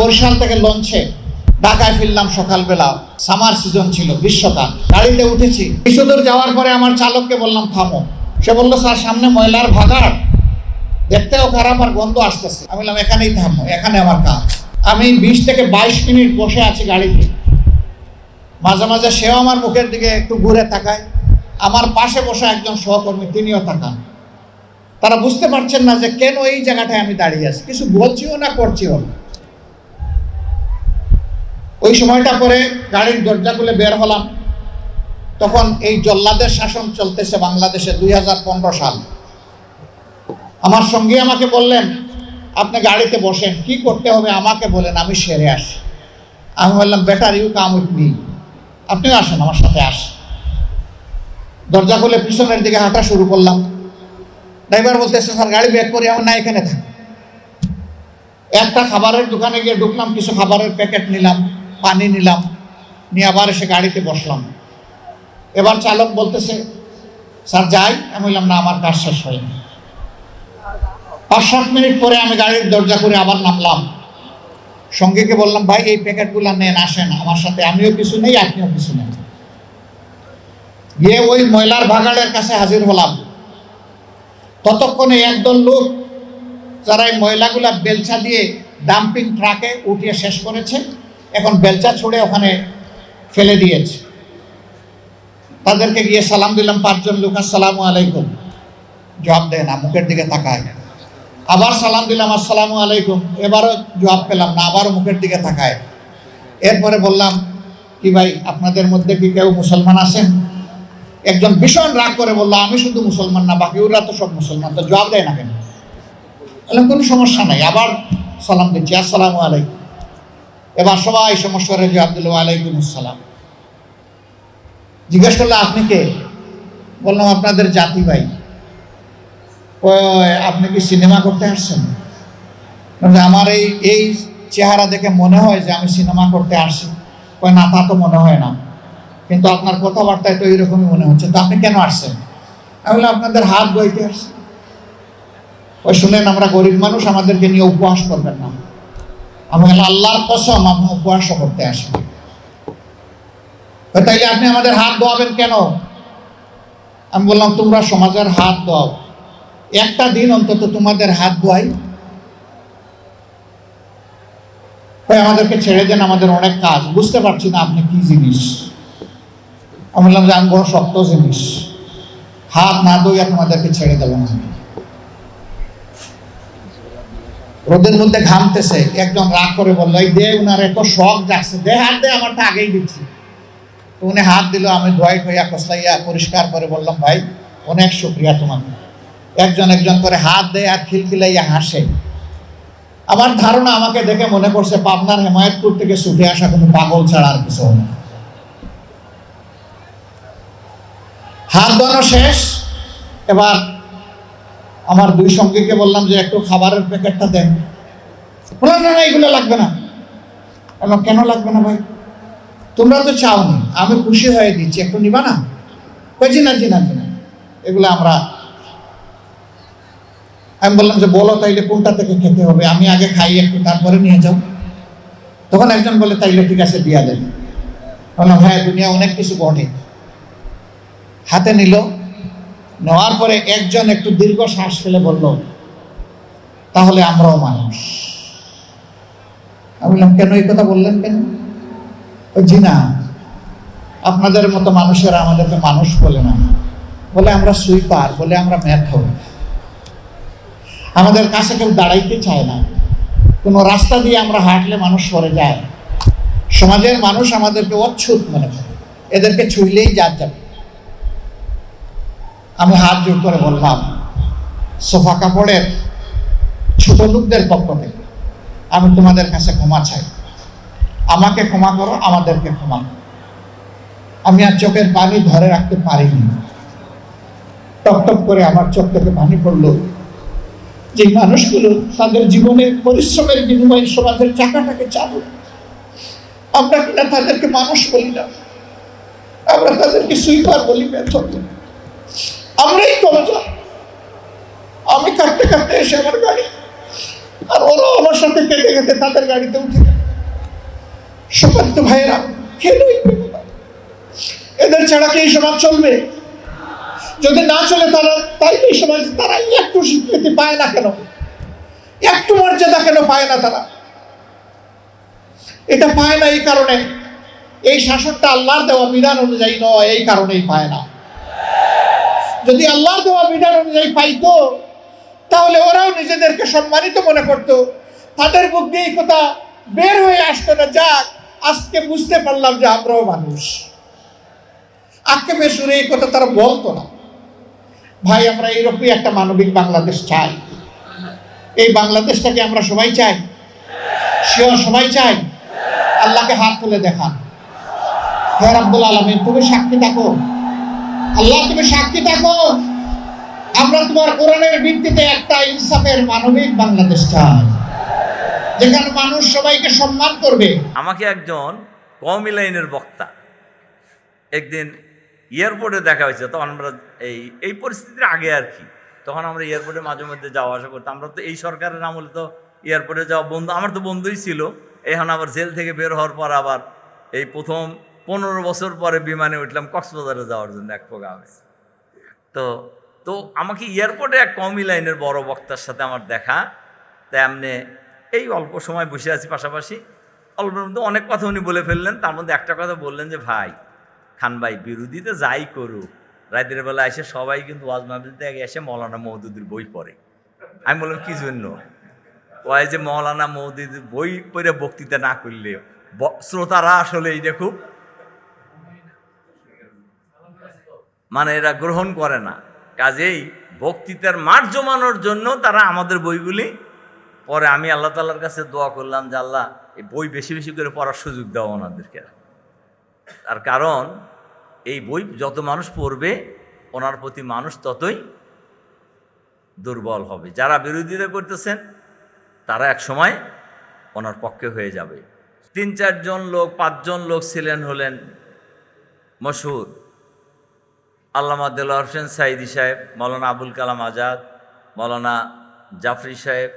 বরিশাল থেকে লঞ্চে। ঢাকায় ফিরলাম সকালবেলা। সামার সিজন ছিল, গ্রীষ্মকাল। গাড়িতে উঠেছি। কিছু দূর যাওয়ার পরে আমার চালককে বললাম, থামো। সে বলল, স্যার, সামনে ময়লার ভাগাড়। দেখতেও খারাপ আর গন্ধ আসতেছে। আমি বললাম, এখানেই থামো, এখানে আমার কাজ। আমি বিশ থেকে বাইশ মিনিট বসে আছি গাড়িতে। মাঝে মাঝে সেও আমার মুখের দিকে একটু ঘুরে তাকায়। আমার পাশে বসে একজন সহকর্মী, তিনিও তাকান। তারা বুঝতে পারছেন না যে কেন এই জায়গাটায় আমি দাঁড়িয়ে আছি। কিছু বলছিও না, করছিও না। ওই সময়টা পরে গাড়ির দরজা খুলে বের হলাম। তখন এই জল্লাদের শাসন চলতেছে বাংলাদেশে দুই হাজার পনেরো সাল। আমার সঙ্গে আমাকে বললেন, আপনি গাড়িতে বসেন, কি করতে হবে আমাকে বলেন, আমি সেরে আসি। আমি বললাম better you come with me আপনিও আসেন, আমার সাথে আসেন দরজা খুলে পিছনের দিকে হাঁটা শুরু করলাম। ড্রাইভার বলতেছে, স্যার, গাড়ি ব্যাক করি, আমার না এখানে থাক। একটা খাবারের দোকানে গিয়ে ঢুকলাম, কিছু খাবারের প্যাকেট নিলাম। পানি নিলাম, নিয়ে আবার এসে গাড়িতে বসলাম। এবার চালক বলতেছে, স্যার, যাই। আমি বললাম, না, আমার কাজ শেষ হয়নি। পাঁচ সাত মিনিট পরে আমি গাড়ির দরজা করে আবার নামলাম। সঙ্গীকে বললাম, ভাই, এই প্যাকেটগুলো নেন, আসেন। আমার সাথে আমিও কিছু নেই, আপনিও কিছু নেন। গিয়ে ওই ময়লার ভাগাড়ের কাছে হাজির হলাম। ততক্ষণে একদল লোক, যারা এই ময়লাগুলা বেলছা দিয়ে ডাম্পিং ট্রাকে উঠিয়ে শেষ করেছে এখন বেলচা ছুড়ে ওখানে ফেলে দিয়েছে। তাদেরকে গিয়ে সালাম দিলাম, পাঁচজন লোক, আসসালামু আলাইকুম। জবাব দেয় না, মুখের দিকে তাকায়। আবার সালাম দিলাম, আসসালামু আলাইকুম। এবারও জবাব পেলাম না, আবারও মুখের দিকে তাকায়। এরপরে বললাম, কি ভাই, আপনাদের মধ্যে কি কেউ মুসলমান আছেন? একজন ভীষণ রাগ করে বলল, আমি শুধু মুসলমান না বাকি ওরা তো সব মুসলমান। তো জবাব দেয় না কেন? কোনো সমস্যা নাই। আবার সালাম দিচ্ছি, আসসালামু আলাইকুম। এবার সবাই সমস্যারে জবাব দিল আলাইকুম জিজ্ঞেস করল, আপনি কে? বললাম, আপনাদের জাতি ভাই। আপনি কি সিনেমা করতে আসছেন? আমার এই এই চেহারা দেখে মনে হয় যে আমি সিনেমা করতে আসি কয়, না, তা তো মনে হয় না। কিন্তু আপনার কথাবার্তায় তো এইরকমই মনে হচ্ছে। তো আপনি কেন আসছেন? আমি বললাম, আপনাদের হাত বইতে আসছেন ওই শুনেন, আমরা গরিব মানুষ, আমাদেরকে নিয়ে উপহাস করবেন না। আমি আল্লাহর কসম আমি উপহাসও করতে আসি। কয়, তাইলে আপনি আমাদের হাত ধোয়াবেন কেন? আমি বললাম তোমরা সমাজের হাত ধোয়াও। একটা দিন অন্তত তোমাদের হাত ধোয়াই। আমাদেরকে ছেড়ে দেন আমাদের অনেক কাজ। বুঝতে পারছি না আপনি কি জিনিস। আমি বললাম যে আমি বড় শক্ত জিনিস। হাত না ধুইয়া তোমাদেরকে ছেড়ে দেবো না আমি। রোদের মধ্যে ঘামতেছে। একজন রাগ করে বলল, এই দে উনার এত শখ যাচ্ছে দে হাত দে, আমারটা আগেই দিচ্ছি। তো উনি হাত দিল, আমি ধোয়াই ঠোয়া কসলাইয়া পরিষ্কার করে বললাম, ভাই, অনেক শুক্রিয়া তোমাকে। একজন একজন করে হাত দেয় আর খিলখিলাইয়া হাসে। আমার ধারণা আমাকে দেখে মনে করছে পাবনার হেমায়তপুর থেকে ছুটে আসা কোনো পাগল ছাড়া আর কিছু না। হাত ধোয়ানো শেষ, এবার আমার দুই সঙ্গীকে বললাম যে একটু খাবারের প্যাকেটটা দেন। বললাম, না না, এগুলো লাগবে না। বললাম, কেন লাগবে না ভাই? তোমরা তো চাওনি, আমি খুশি হয়ে দিচ্ছি, একটু নিবা না? জি না জি না জি না, এগুলো আমরা আমি বললাম যে, বলো তাইলে কোনটা থেকে খেতে হবে? আমি আগে খাই একটু, তারপরে নিয়ে যাও। তখন একজন বলে, তাইলে ঠিক আছে, দিয়া দেন। বললাম হ্যাঁ দুনিয়া অনেক কিছু ঘটে হাতে নিল নেওয়ার পরে একজন একটু দীর্ঘ শ্বাস ফেলে বলল, তাহলে আমরাও মানুষ। আমি বললাম, কেন এই কথা বললেন কেন? জি না, আপনাদের মতো মানুষেরা আমাদেরকে মানুষ বলে না। বলে আমরা সুইপার, বলে আমরা মেথর আমাদের কাছে কেউ দাঁড়াইতে চায় না। কোনো রাস্তা দিয়ে আমরা হাঁটলে মানুষ সরে যায়। সমাজের মানুষ আমাদেরকে অচ্ছুত মনে করে। এদেরকে ছুঁইলেই যার যাবে আমি হাত জোর করে বললাম, সোফা কাপড়ের ছোট লোকদের পক্ষ থেকে, আমি তোমাদের কাছে ক্ষমা চাই। আমাকে ক্ষমা করো, আমাদেরকে ক্ষমা করো। আমি আর চোখের পানি ধরে রাখতে পারিনি। টপ টপ করে আমার চোখ থেকে পানি পড়ল। যে মানুষগুলো তাদের জীবনের পরিশ্রমের বিনিময়ে সমাজের চাকাটাকে চালু। আমরা কিনা তাদেরকে মানুষ বলি না। আমরা তাদেরকে সুইপার বলি, মেথর আমরাই কমে যাব আমি কাটতে কাটতে এসে আমার গাড়ি, আর ওরাও আমার সাথে কেটে কেটে তাদের গাড়িতে উঠে গেল সম্মানিত ভাইয়েরা বেপরোয়া? এদের ছাড়া কি এই সমাজ চলবে? যদি না চলে তারা, তাই এই সমাজ তারা একটু স্বীকৃতি পায় না কেন? একটু মর্যাদা কেন পায় না তারা? এটা পায় না এই কারণে। এই শাসনটা আল্লাহর দেওয়া বিধান অনুযায়ী নয়, এই কারণেই পায় না। যদি আল্লাহর দেওয়া বিধান অনুযায়ী পাইতো, তাহলে ওরাও নিজেদেরকে সম্মানিত মনে করতো। তাদের মুখ দিয়ে এই কথা বের হয়ে আসতো না, যাক, আজকে বুঝতে পারলাম যে আমরাও মানুষ। আক্ষেপে সুরে এই কথা তারা বলতো না। ভাই, আমরা এইরকমই একটা মানবিক বাংলাদেশ চাই। এই বাংলাদেশটাকে আমরা সবাই চাই। সেও সবাই চাই। আল্লাহকে হাত তুলে দেখান। হে রাব্বুল আলামিন, তুমি সাক্ষী থাকো। আল্লাহ তুমি সাক্ষী থাকো। আমরা তোমার কোরআনের ভিত্তিতে একটা ইনসাফের মানবিক বাংলাদেশ চাই, যেখানে মানুষ সবাইকে সম্মান করবে। আমাকে একজন কওমি লাইনের বক্তা একদিন এয়ারপোর্টে দেখা হয়েছে, তখন আমরা এই এই পরিস্থিতির আগে আর কি, তখন আমরা এয়ারপোর্টে মাঝে মধ্যে যাওয়া আসা করতাম। আমরা তো এই সরকারের আমলে তো এয়ারপোর্টে যাওয়া বন্ধু, আমার তো বন্ধুই ছিল, এখন আবার জেল থেকে বের হওয়ার পর আবার এই প্রথম পনেরো বছর পরে বিমানে উঠলাম কক্সবাজারে যাওয়ার জন্য এক প্রোগ্রামে। তো তো আমাকে এয়ারপোর্টে এক কমি লাইনের বড় বক্তার সাথে আমার দেখা তাই তেমনি এই অল্প সময় বসে আছি পাশাপাশি। অল্পের মধ্যে অনেক কথা উনি বলে ফেললেন, তার মধ্যে একটা কথা বললেন যে, ভাই, খান ভাই, বিরোধীতে যাই করুক, রাতের বেলা এসে সবাই কিন্তু ওয়াজ মাহবিল থেকে এসে মৌলানা মৌদুদির বই পড়ে। আমি বললাম, কি জন্য? ওই যে মৌলানা মৌদুদির বই পড়ে বক্তৃতা না করলে শ্রোতারা আসলে এইটা খুব মানে এরা গ্রহণ করে না। কাজেই বক্তৃতার মাঠ জমানোর জন্য তারা আমাদের বইগুলি পরে আমি আল্লাহ তাল্লার কাছে দোয়া করলাম যে, আল্লাহ, এই বই বেশি বেশি করে পড়ার সুযোগ দাও ওনাদেরকে। তার কারণ, এই বই যত মানুষ পড়বে, ওনার প্রতি মানুষ ততই দুর্বল হবে। যারা বিরোধিতা করতেছেন, তারা এক সময় ওনার পক্ষে হয়ে যাবে। তিন চারজন লোক, পাঁচজন লোক ছিলেন হলেন মশহুর। আল্লামা দেলোয়ার হোসেন সাইদি সাহেব, মৌলানা আবুল কালাম আজাদ, মৌলানা জাফরি সাহেব,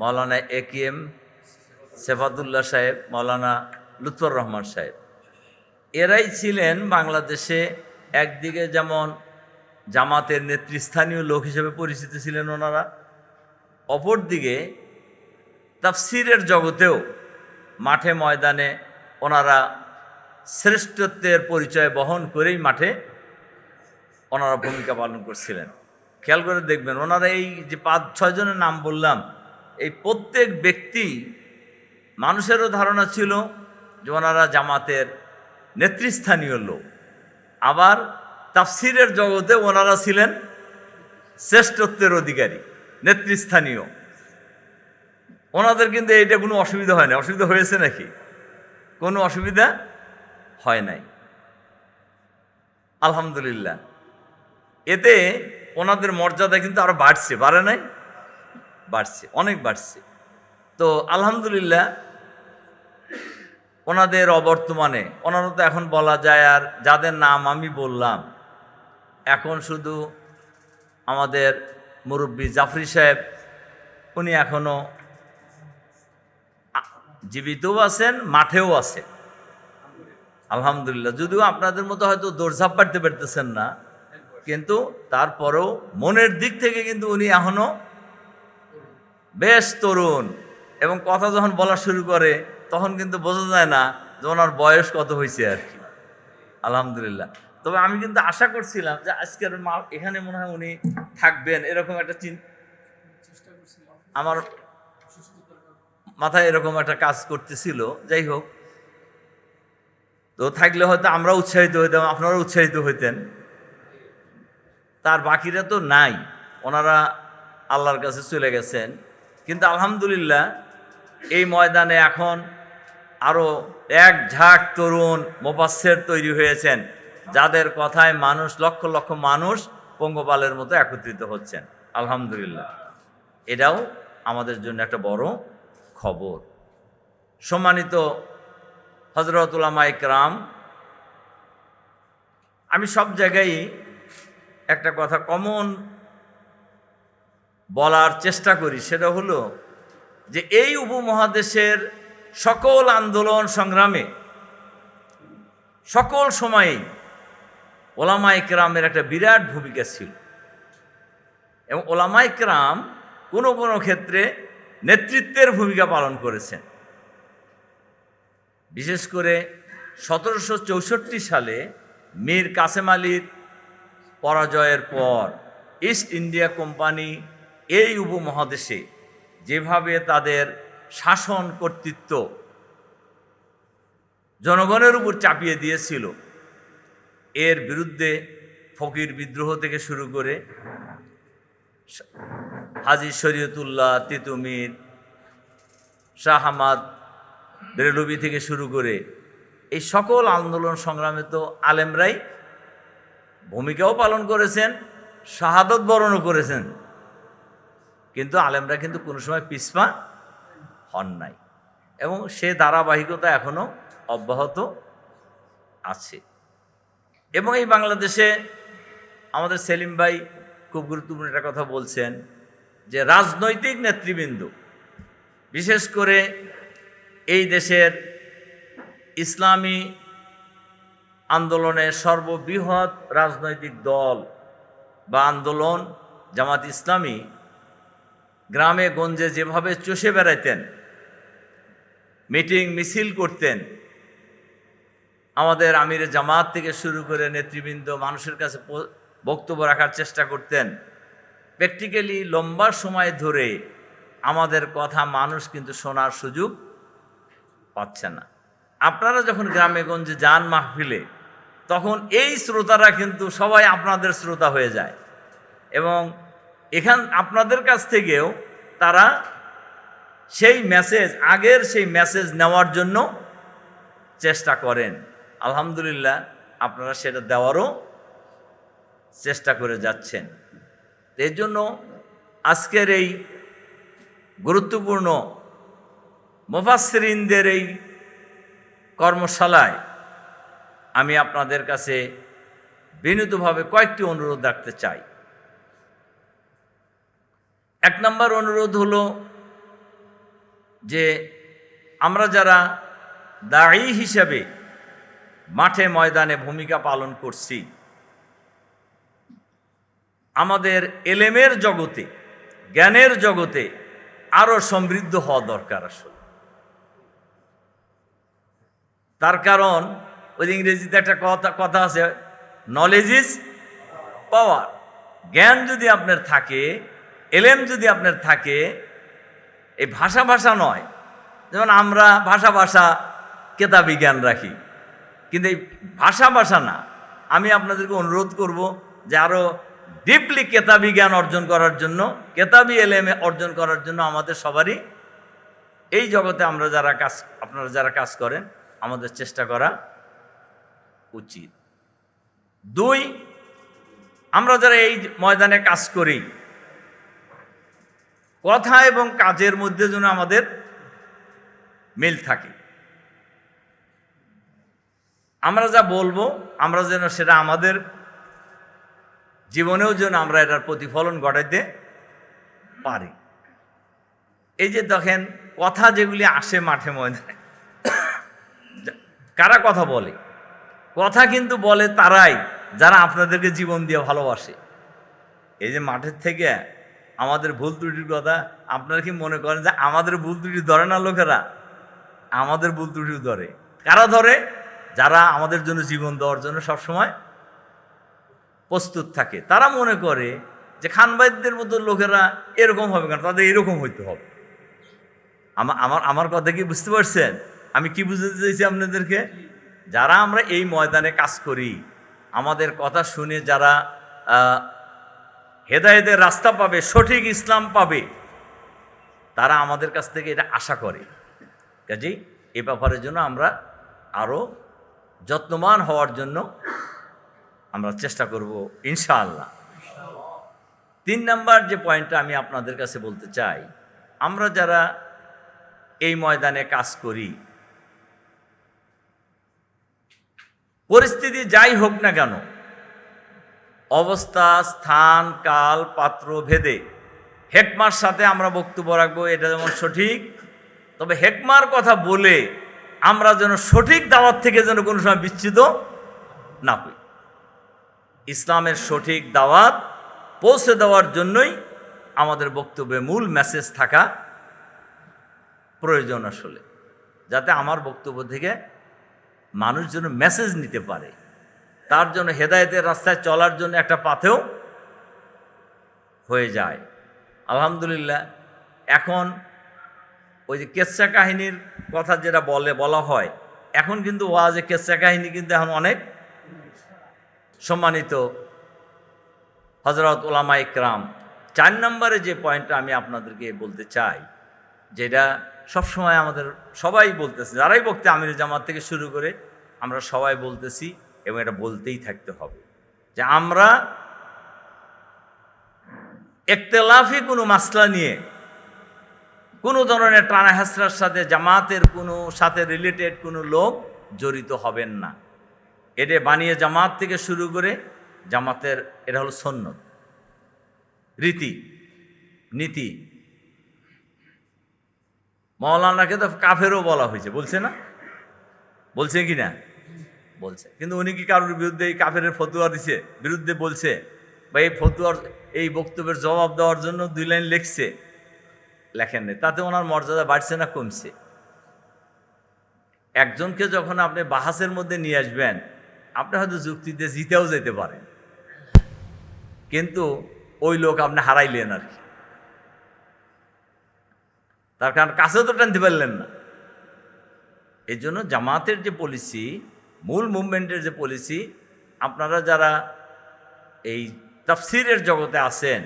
মৌলানা এ কে এম সেফাতুল্লাহ সাহেব, মৌলানা লুৎফর রহমান সাহেব। এরাই ছিলেন বাংলাদেশে একদিকে যেমন জামাতের নেতৃস্থানীয় লোক হিসেবে পরিচিত ছিলেন ওনারা, অপরদিকে তাফসিরের জগতেও মাঠে ময়দানে ওনারা শ্রেষ্ঠত্বের পরিচয় বহন করেই মাঠে ওনারা ভূমিকা পালন করছিলেন। খেয়াল করে দেখবেন, ওনারা এই যে পাঁচ ছয়জনের নাম বললাম, এই প্রত্যেক ব্যক্তি মানুষেরও ধারণা ছিল যে ওনারা জামাতের নেতৃস্থানীয় লোক। আবার তাফসিরের জগতে ওনারা ছিলেন শ্রেষ্ঠত্বের অধিকারী, নেতৃস্থানীয়। ওনাদের কিন্তু এইটা কোনো অসুবিধা হয় না অসুবিধা হয়েছে নাকি? কোনো অসুবিধা হয় নাই। আলহামদুলিল্লাহ। এতে ওনাদের মর্যাদা কিন্তু আরও বাড়ছে, বাড়ে নাই? বাড়ছে, অনেক বাড়ছে। তো আলহামদুলিল্লাহ, ওনাদের অবর্তমানে, ওনারা তো এখন বলা যায় আর যাদের নাম আমি বললাম, এখন শুধু আমাদের মুরব্বী জাফরি সাহেব, উনি এখনও আ- জীবিতও আছেন, মাঠেও আছেন। আলহামদুলিল্লাহ, যদিও আপনাদের মতো হয়তো দৌড়ঝাঁপ পারতে পারতেছেন না। কিন্তু তারপরেও মনের দিক থেকে কিন্তু উনি এখনও বেশ তরুণ এবং কথা যখন বলা শুরু করে তখন কিন্তু বোঝা যায় না যে ওনার বয়স কত হয়েছে আর কি। আলহামদুলিল্লাহ। তবে আমি কিন্তু আশা করছিলাম যে আজকের মা এখানে মনে হয় উনি থাকবেন এরকম একটা আমার মাথায় এরকম একটা কাজ করতেছিল যাই হোক। তো থাকলে হয়তো আমরা উৎসাহিত হইতাম আপনারা উৎসাহিত হইতেন। তার বাকিরা তো নাই। ওনারা আল্লাহর কাছে চলে গেছেন। কিন্তু আলহামদুলিল্লাহ এই ময়দানে এখন আরও এক ঝাঁক তরুণ মোপাচ্ছের তৈরি হয়েছেন, যাদের কথায় মানুষ, লক্ষ লক্ষ মানুষ পঙ্গপালের মতো একত্রিত হচ্ছেন। আলহামদুলিল্লাহ। এটাও আমাদের জন্য একটা বড় খবর। সম্মানিত হজরতুল্লামা ইকরাম আমি সব জায়গায় একটা কথা কমন বলার চেষ্টা করি, সেটা হলো যে এই উপমহাদেশের সকল আন্দোলন সংগ্রামে, সকল সময়েই ওলামা ইকরামের একটা বিরাট ভূমিকা ছিল। এবং ওলামা ইকরাম কোনো কোনো ক্ষেত্রে নেতৃত্বের ভূমিকা পালন করেছেন। বিশেষ করে সতেরোশো চৌষট্টি সালে মীর কাসেম আলীর পরাজয়ের পর ইস্ট ইন্ডিয়া কোম্পানি এই উপমহাদেশে যেভাবে তাদের শাসন কর্তৃত্ব জনগণের উপর চাপিয়ে দিয়েছিল, এর বিরুদ্ধে ফকির বিদ্রোহ থেকে শুরু করে হাজি শরীয়তুল্লাহ তিতুমির, শাহ আহমাদ থেকে শুরু করে এই সকল আন্দোলন সংগ্রামে তো আলেমরাই ভূমিকাও পালন করেছেন, শাহাদত বরণও করেছেন। কিন্তু আলেমরা কিন্তু কোনো সময় পিছপা হন নাই। এবং সে ধারাবাহিকতা এখনও অব্যাহত আছে। এবং এই বাংলাদেশে আমাদের সেলিম ভাই খুব গুরুত্বপূর্ণ একটা কথা বলছেন যে রাজনৈতিক নেতৃবৃন্দ, বিশেষ করে এই দেশের ইসলামী আন্দোলনের সর্ববৃহৎ রাজনৈতিক দল বা আন্দোলন জামাত ইসলামী গ্রামে গঞ্জে যেভাবে চষে বেড়াইতেন, মিটিং মিছিল করতেন, আমাদের আমির জামাত থেকে শুরু করে নেতৃবৃন্দ মানুষের কাছে বক্তব্য রাখার চেষ্টা করতেন। প্র্যাকটিক্যালি লম্বা সময় ধরে আমাদের কথা মানুষ কিন্তু শোনার সুযোগ পাচ্ছে না। আপনারা যখন গ্রামে গঞ্জে যান মাহফিলে তখন এই শ্রোতারা কিন্তু সবাই আপনাদের শ্রোতা হয়ে যায়। এবং এখান, আপনাদের কাছ থেকেও তারা সেই মেসেজ আগের সেই মেসেজ নেওয়ার জন্য চেষ্টা করেন। আলহামদুলিল্লাহ, আপনারা সেটা দেওয়ারও চেষ্টা করে যাচ্ছেন। এর জন্য আজকের এই গুরুত্বপূর্ণ মুফাসসিরিনদের এই কর্মশালায় আমি আপনাদের কাছে বিনীতভাবে কয়েকটি অনুরোধ রাখতে চাই। এক নম্বর অনুরোধ হলো যে আমরা যারা দায়ী হিসাবে মাঠে ময়দানে ভূমিকা পালন করছি, আমাদের এলেমের জগতে, জ্ঞানের জগতে আরও সমৃদ্ধ হওয়া দরকার আসলে। তার কারণ ওই ইংরেজিতে একটা কথা কথা আছে নলেজ ইজ পাওয়ার জ্ঞান যদি আপনার থাকে, এলেম যদি আপনার থাকে এই ভাষা ভাষা নয়। যেমন আমরা ভাষা ভাষা কেতাবি জ্ঞান রাখি, কিন্তু এই ভাষা ভাষা না। আমি আপনাদেরকে অনুরোধ করব যে আরও ডিপলি কেতাবি জ্ঞান অর্জন করার জন্য, কেতাবি এলেমে অর্জন করার জন্য আমাদের সবারই এই জগতে আমরা যারা কাজ, আপনারা যারা কাজ করেন, আমাদের চেষ্টা করা উচিত। দুই, আমরা যারা এই ময়দানে কাজ করি, কথা এবং কাজের মধ্যে যেন আমাদের মিল থাকে। আমরা যা বলব, আমরা যেন সেটা আমাদের জীবনেও যেন আমরা এটার প্রতিফলন ঘটাইতে পারি। এই যে দেখেন, কথা যেগুলি আসে মাঠে ময়দানে, কারা কথা বলে? কথা কিন্তু বলে তারাই যারা আপনাদেরকে জীবন দিয়ে ভালোবাসে। এই যে মাঠের থেকে আমাদের ভুল ত্রুটির কথা, আপনারা কি মনে করেন যে আমাদের ভুল ত্রুটি ধরে না লোকেরা? আমাদের ভুল ত্রুটিও ধরে। কারা ধরে? যারা আমাদের জন্য জীবন দেওয়ার জন্য সবসময় প্রস্তুত থাকে। তারা মনে করে যে খানবাইদদের মতো লোকেরা এরকম হবে কেন? তাদের এরকম হইতে হবে। আমার আমার আমার কথা কি বুঝতে পারছেন? আমি কি বুঝতে চাইছি আপনাদেরকে? যারা আমরা এই ময়দানে কাজ করি আমাদের কথা শুনে যারা আহ, হেদায়েতের রাস্তা পাবে সঠিক ইসলাম পাবে তারা আমাদের কাছ থেকে এটা আশা করে। কাজেই এ ব্যাপারের জন্য আমরা আরও যত্নবান হওয়ার জন্য আমরা চেষ্টা করব ইনশাআল্লাহ। তিন নাম্বার যে পয়েন্টটা আমি আপনাদের কাছে বলতে চাই আমরা যারা এই ময়দানে কাজ করি পরিস্থিতি যাই হোক না কেন, অবস্থা, স্থান, কাল, পাত্র, ভেদে। হেকমার সাথে আমরা বক্তব্য রাখব, এটা যেমন সঠিক। তবে হেকমার কথা বলে আমরা যেন সঠিক দাওয়াত থেকে যেন কোনো সময় বিচ্ছিত না হই। ইসলামের সঠিক দাওয়াত পৌঁছে দেওয়ার জন্যই আমাদের বক্তব্যে মূল মেসেজ থাকা প্রয়োজন আসলে, যাতে আমার বক্তব্য থেকে মানুষ যেন মেসেজ নিতে পারে। তার জন্য হেদায়েতের রাস্তায় চলার জন্য একটা পাথেও হয়ে যায়। আলহামদুলিল্লাহ, এখন ওই যে কেচ্ছা কাহিনীর কথা যেটা বলে, বলা হয়, এখন কিন্তু ওয়াজে কেচ্ছা কাহিনী কিন্তু এখন অনেক সম্মানিত হজরত ওলামা ইকরাম চার নম্বরে যে পয়েন্টটা আমি আপনাদেরকে বলতে চাই, যেটা সবসময় আমাদের সবাই বলতেছে, যারাই বলতে আমির জামাত থেকে শুরু করে আমরা সবাই বলতেছি এবং এটা বলতেই থাকতে হবে যে আমরা একতেলাফি কোনো মাসলা নিয়ে কোনো ধরনের টানা হেসরার সাথে জামাতের কোনো সাথে রিলেটেড কোনো লোক জড়িত হবেন না। এটা বানিয়ে জামাত থেকে শুরু করে জামাতের, এটা হলো সন্ন্যত। রীতি, নীতি মৌলানাকে তো কাফেরও বলা হয়েছে, বলছে না? বলছে কি না? বলছে। কিন্তু উনি কি কারোর বিরুদ্ধে এই কাফের ফতুয়া দিছে? বিরুদ্ধে বলছে। বা এই ফতুয়ার, এই বক্তব্যের জবাব দেওয়ার জন্য দুই লাইন লিখছে। লেখেন তাতে ওনার মর্যাদা বাড়ছে না কমছে? একজনকে যখন আপনি বাহাসের মধ্যে নিয়ে আসবেন, আপনি হয়তো যুক্তিতে জিতেও যেতে পারেন। কিন্তু ওই লোক আপনি হারাইলেন আর কি। তার কারণ কাছেও তো টানতে পারলেন না। এই জন্য জামাতের যে পলিসি মূল মুভমেন্টের যে পলিসি আপনারা যারা এই তাফসিরের জগতে আছেন,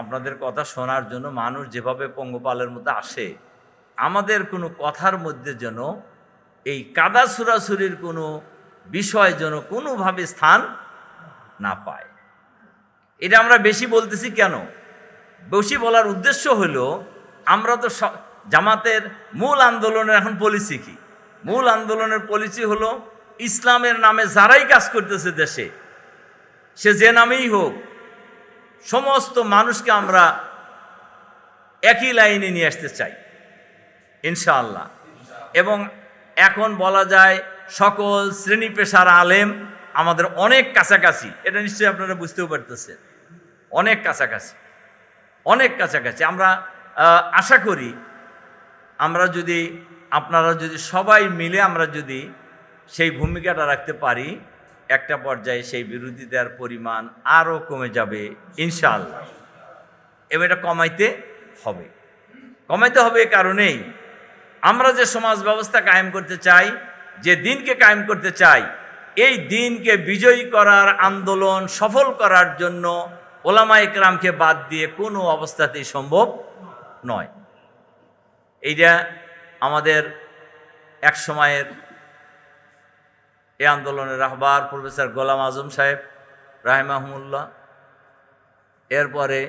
আপনাদের কথা শোনার জন্য মানুষ যেভাবে পঙ্গপালের মধ্যে আসে, আমাদের কোনো কথার মধ্যে যেন এই কাদা সুরাসুরির কোনো বিষয় যেন কোনোভাবে স্থান না পায়। এটা আমরা বেশি বলতেছি কেন? বেশি বলার উদ্দেশ্য হলো, আমরা তো জামাতের মূল আন্দোলনের এখন পলিসি কি? মূল আন্দোলনের পলিসি হলো ইসলামের নামে যারাই কাজ করতেছে দেশে, সে যে নামেই হোক, সমস্ত মানুষকে আমরা একই লাইনে নিয়ে আসতে চাই, ইনশাআল্লাহ। এবং এখন বলা যায় সকল শ্রেণি পেশার আলেম আমাদের অনেক কাছাকাছি, এটা নিশ্চয়ই আপনারা বুঝতেও পারতেছেন, অনেক কাছাকাছি অনেক কাছাকাছি। আমরা আশা করি আমরা যদি, আপনারা যদি সবাই মিলে আমরা যদি সেই ভূমিকাটা রাখতে পারি, একটা পর্যায়ে সেই বিরোধিতার পরিমাণ আরও কমে যাবে, ইনশাআল্লাহ। এবং এটা কমাইতে হবে। কমাইতে হবে এ কারণেই আমরা যে সমাজ ব্যবস্থা কায়েম করতে চাই, যে দিনকে কায়েম করতে চাই, এই দিনকে বিজয়ী করার আন্দোলন সফল করার জন্য ওলামা ইকরামকে বাদ দিয়ে কোনো অবস্থাতেই সম্ভব নয়। এইটা আমাদের এক সময়ের এই আন্দোলনের রাহবার প্রফেসর গোলাম আজম সাহেব, রাহেমাহমুল্লাহ। এরপরে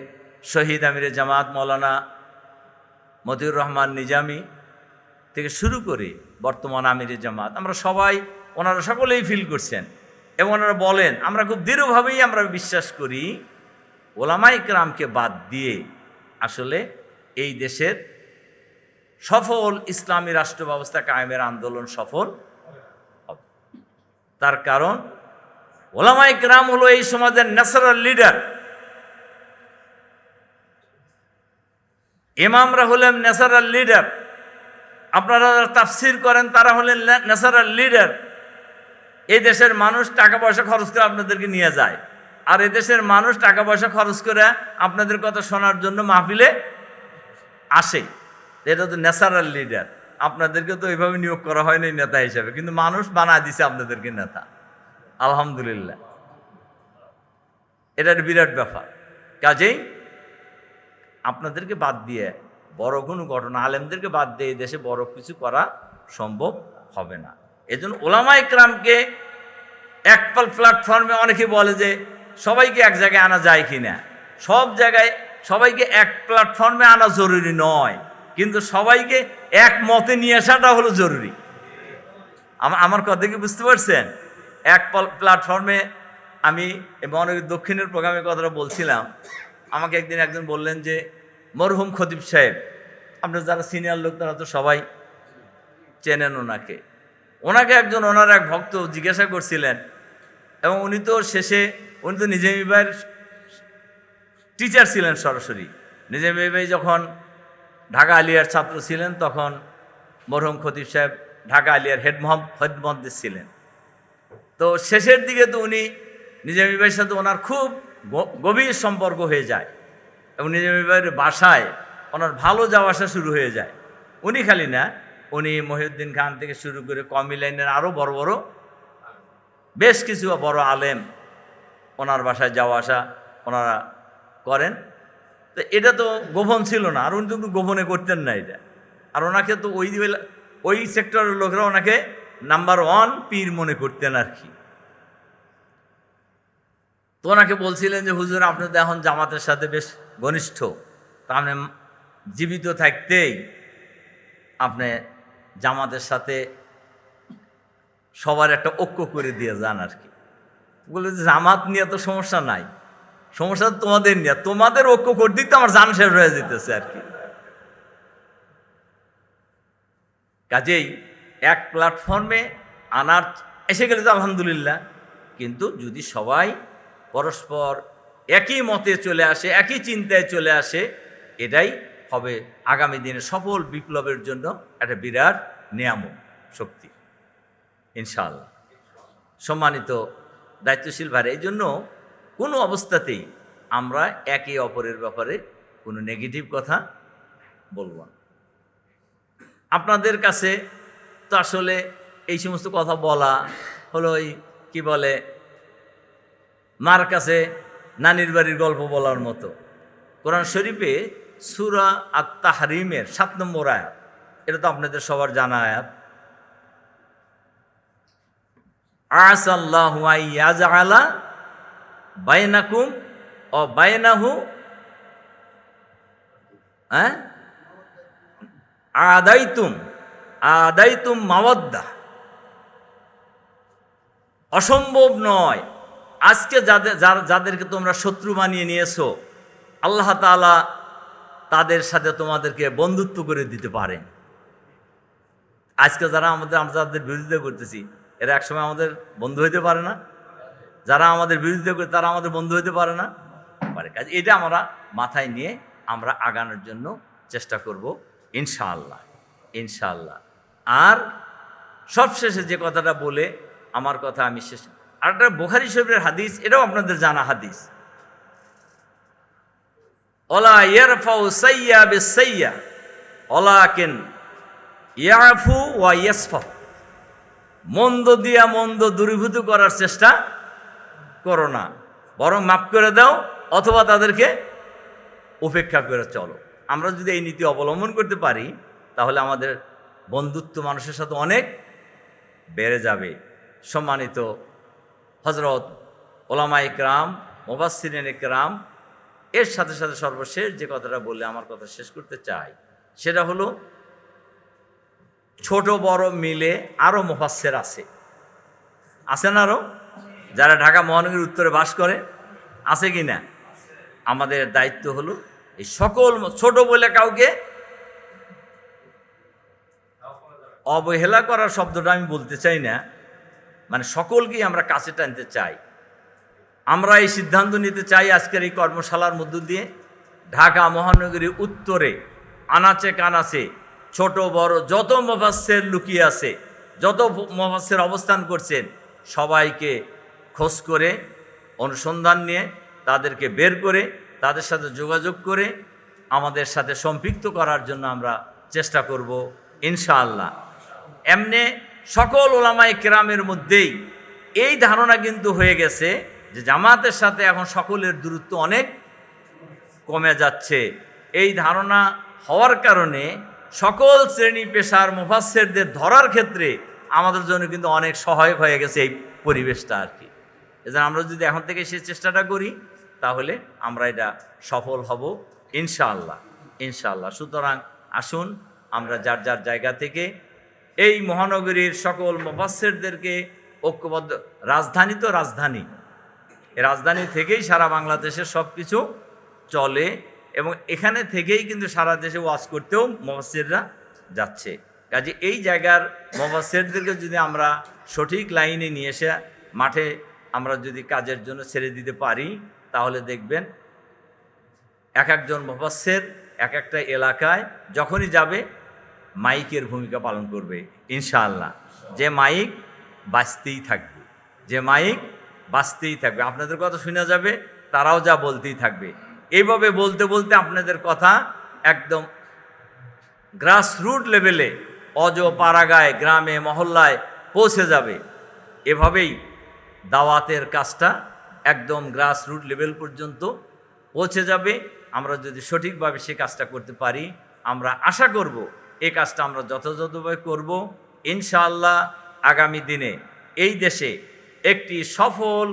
শহীদ আমিরে জামাত মৌলানা মতিউর রহমান নিজামি থেকে শুরু করে বর্তমান আমিরে জামাত। আমরা সবাই ওনারা সকলেই ফিল করছেন এবং ওনারা বলেন, আমরা খুব দৃঢ়ভাবেই আমরা বিশ্বাস করি ওলামাই ক্রামকে বাদ দিয়ে আসলে এই দেশের সফল ইসলামী রাষ্ট্র ব্যবস্থা কায়েমের আন্দোলন সফল তার কারণ ওলামাই ক্রাম হলো এই সমাজের ন্যাচারাল লিডার। ইমামরা হলেন ন্যাচারাল লিডার। আপনারা যারা তাফসির করেন, তারা হলেন ন্যাচারাল লিডার। এই দেশের মানুষ টাকা পয়সা খরচ করে আপনাদেরকে নিয়ে যায়। আর এদেশের মানুষ টাকা পয়সা খরচ করে আপনাদের কথা শোনার জন্য মাহফিলে আসে। এটা তো ন্যাচারাল লিডার আপনাদেরকে তো এইভাবে নিয়োগ করা হয়নি নেতা হিসাবে, কিন্তু মানুষ বানা দিছে আপনাদেরকে নেতা। আলহামদুলিল্লাহ। এটা একটা বিরাট ব্যাপার। কাজেই আপনাদেরকে বাদ দিয়ে বড় কোনো ঘটনা, আলেমদেরকে বাদ দিয়ে দেশে বড় কিছু করা সম্ভব হবে না। এজন্য ওলামা ইকরামকে এক প্ল্যাটফর্মে অনেকে বলে যে, সবাইকে এক জায়গায় আনা যায় কি না সব জায়গায় সবাইকে এক প্ল্যাটফর্মে আনা জরুরি নয়। কিন্তু সবাইকে এক মতে নিয়ে আসাটা হলো জরুরি। আমা- আমার কথা কি বুঝতে পারছেন? এক পল- প্ল্যাটফর্মে আমি অনেক দক্ষিণের প্রোগ্রামে কথাটা বলছিলাম। আমাকে একদিন একজন বললেন যে, মরহুম খতিব সাহেব, আপনার যারা সিনিয়র লোক, তারা তো সবাই চেনেন ওনাকে। ওনাকে একজন ওনার এক ভক্ত জিজ্ঞাসা করছিলেন এবং উনি তো শেষে, উনি তো নিজে ভাইয়ের টিচার ছিলেন সরাসরি। নিজে ভাই যখন ঢাকা আলিয়ার ছাত্র ছিলেন, তখন মরহুম খতিব সাহেব ঢাকা আলিয়ার হেড হেড ছিলেন। তো শেষের দিকে তো উনি নিজামী সাথে ওনার খুব গভীর সম্পর্ক হয়ে যায় এবং নিজামী বাসায় ওনার ভালো যাওয়া আসা শুরু হয়ে যায়। উনি খালি না, উনি মহিউদ্দিন খান থেকে শুরু করে কমি লাইনের আরও বড় বড় বেশ কিছু বড় আলেম ওনার বাসায় যাওয়া আসা ওনারা করেন। তো এটা তো গোপন ছিল না, আর উনি তো গোপনে করতেন না এটা। আর ওনাকে তো ওই ওই সেক্টরের লোকরা ওনাকে নাম্বার ওয়ান পীর মনে করতেন আর কি। তো ওনাকে বলছিলেন যে, হুজুর আপনি তো এখন জামাতের সাথে বেশ ঘনিষ্ঠ। তা আপনি জীবিত থাকতেই আপনি জামাতের সাথে সবার একটা ঐক্য করে দিয়ে যান আর কি। বলে জামাত নিয়ে তো সমস্যা নাই। সমস্যা তোমাদের নিয়ে। তোমাদের ঐক্য করতেই তো আমার জান শেষ হয়ে যেতেছে আর কি। কাজেই এক প্ল্যাটফর্মে আনার এসে গেলে তো আলহামদুলিল্লাহ। কিন্তু যদি সবাই পরস্পর একই মতে চলে আসে, একই চিন্তায় চলে আসে, এটাই হবে আগামী দিনে সফল বিপ্লবের জন্য একটা বিরাট নিয়ামক শক্তি। ইনশাআল্লাহ। সম্মানিত দায়িত্বশীল ভাই এই জন্য কোনো অবস্থাতেই আমরা একে অপরের ব্যাপারে কোনো নেগেটিভ কথা বলব না। আপনাদের কাছে তো আসলে এই সমস্ত কথা বলা হলো ওই কি বলে, মার কাছে নানির বাড়ির গল্প বলার মতো। কোরআন শরীফে সুরা আত্মাহারিমের সাত নম্বর আয়াত, এটা তো আপনাদের সবার জানা আয়াত। আসাল্লাহু আইয়াজআলা বাইনাকুম ও বাইনাহু হ্যাঁ আদাইতুম আদাইতুম মাওয়াদ্দা। অসম্ভব নয়। আজকে যাদের যাদেরকে তোমরা শত্রু বানিয়ে নিয়েছো, আল্লাহ তাআলা তাদের সাথে তোমাদেরকে বন্ধুত্ব করে দিতে পারেন। আজকে যারা আমাদের, আমরা যাদের বিরোধিতা করতেছি, এরা একসময় আমাদের বন্ধু হইতে পারে না। যারা আমাদের বিরোধিতা করে, তারা আমাদের বন্ধু হতে পারে না। পারে। কাজ এটা আমরা মাথায় নিয়ে আমরা আগানোর জন্য চেষ্টা করব, ইনশাআল্লাহ ইনশাআল্লাহ। আর সবশেষে যে কথাটা বলে আমার কথা আমি শেষ আর একটা বোখারি শরীফের হাদিস, এটাও আপনাদের জানা হাদিস। ওলা ইয়ারফাউ সাইয়া বে সাইয়া ওলা কেন ইয়াফু ওয়া ইয়াসফা মন্দ দিয়া মন্দ দূরীভূত করার চেষ্টা করো না। বরং মাফ করে দাও, অথবা তাদেরকে উপেক্ষা করে চলো। আমরা যদি এই নীতি অবলম্বন করতে পারি, তাহলে আমাদের বন্ধুত্ব মানুষের সাথে অনেক বেড়ে যাবে। সম্মানিত হজরত ওলামা ইকরাম মোবাসিন ইকরাম, এর সাথে সাথে সর্বশেষ যে কথাটা বললে আমার কথা শেষ করতে চাই, সেটা হলো, ছোট বড় মিলে আরও মুফাসের আছে। আছেন আরও যারা ঢাকা মহানগরীর উত্তরে বাস করে, আছে কি না? আমাদের দায়িত্ব হলো এই সকল ছোট বলে কাউকে অবহেলা করার শব্দটা আমি বলতে চাই না। মানে সকলকেই আমরা কাছে টানতে চাই। আমরা এই সিদ্ধান্ত নিতে চাই আজকের এই কর্মশালার মধ্য দিয়ে ঢাকা মহানগরীর উত্তরে আনাচে কানাচে ছোট বড় যত মফাসের লুকিয়ে আছে, যত মফাসের অবস্থান করছেন, সবাইকে খোঁজ করে, অনুসন্ধান নিয়ে তাদেরকে বের করে, তাদের সাথে যোগাযোগ করে আমাদের সাথে সম্পৃক্ত করার জন্য আমরা চেষ্টা করব, ইনশাআল্লাহ। এমনি সকল ওলামাই কেরামের মধ্যেই এই ধারণা কিন্তু হয়ে গেছে যে জামাতের সাথে এখন সকলের দূরত্ব অনেক কমে যাচ্ছে। এই ধারণা হওয়ার কারণে সকল শ্রেণি পেশার মুফাসসিরদের ধরার ক্ষেত্রে আমাদের জন্য কিন্তু অনেক সহায়ক হয়ে গেছে এই পরিবেশটা আর কি। এজন্য আমরা যদি এখন থেকে সে চেষ্টাটা করি, তাহলে আমরা এটা সফল হব, ইনশাআল্লাহ ইনশাআল্লাহ। সুতরাং আসুন, আমরা যার যার জায়গা থেকে এই মহানগরীর সকল মুফাসসিরদেরকে ঐক্যবদ্ধ, রাজধানী তো রাজধানী রাজধানী থেকেই সারা বাংলাদেশের সব কিছু চলে এবং এখানে থেকেই কিন্তু সারা দেশে ওয়াজ করতেও মফসিররা যাচ্ছে। কাজে এই জায়গার মোবাসেরদেরকে যদি আমরা সঠিক লাইনে নিয়ে এসে মাঠে আমরা যদি কাজের জন্য ছেড়ে দিতে পারি, তাহলে দেখবেন এক একজন মুফাসসির এক একটা এলাকায় যখনই যাবে, মাইকের ভূমিকা পালন করবে, ইনশাআল্লাহ। যে মাইক বাঁচতেই থাকবে। যে মাইক বাঁচতেই থাকবে। আপনাদের কথা শোনা যাবে, তারাও যা বলতেই থাকবে। এইভাবে বলতে বলতে আপনাদের কথা একদম গ্রাসরুট লেভেলে অজ পাড়াগায় গ্রামে, মহল্লায় পৌঁছে যাবে। এভাবেই দাওয়াতের কাজটা একদম গ্রাসরুট লেভেল পর্যন্ত পৌঁছে যাবে। আমরা যদি সঠিকভাবে সে কাজটা করতে পারি, আমরা আশা করব এই কাজটা আমরা যথাযথভাবে করব। ইনশাআল্লাহ আগামী দিনে এই দেশে একটি সফল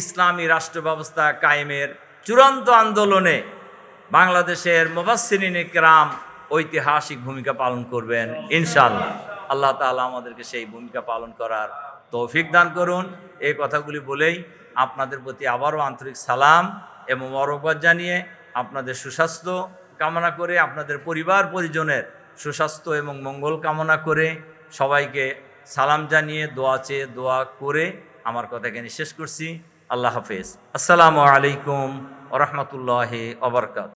ইসলামী রাষ্ট্র ব্যবস্থা কায়েমের চূড়ান্ত আন্দোলনে বাংলাদেশের মুবাসসিরিন কেরাম ঐতিহাসিক ভূমিকা পালন করবেন ইনশাআল্লাহ। আল্লাহ তাআলা আমাদেরকে সেই ভূমিকা পালন করার তৌফিক দান করুন। এই কথাগুলি বলেই আপনাদের প্রতি আবারও আন্তরিক সালাম এবং মরকবাদ জানিয়ে আপনাদের সুস্বাস্থ্য কামনা করে আপনাদের পরিবার পরিজনের সুস্বাস্থ্য এবং মঙ্গল কামনা করে সবাইকে সালাম জানিয়ে দোয়া চেয়ে দোয়া করে আমার কথা এখানে শেষ করছি। আল্লাহ হাফেজ। আসসালামু আলাইকুম ওরহমতুল্লাহ অবরকাত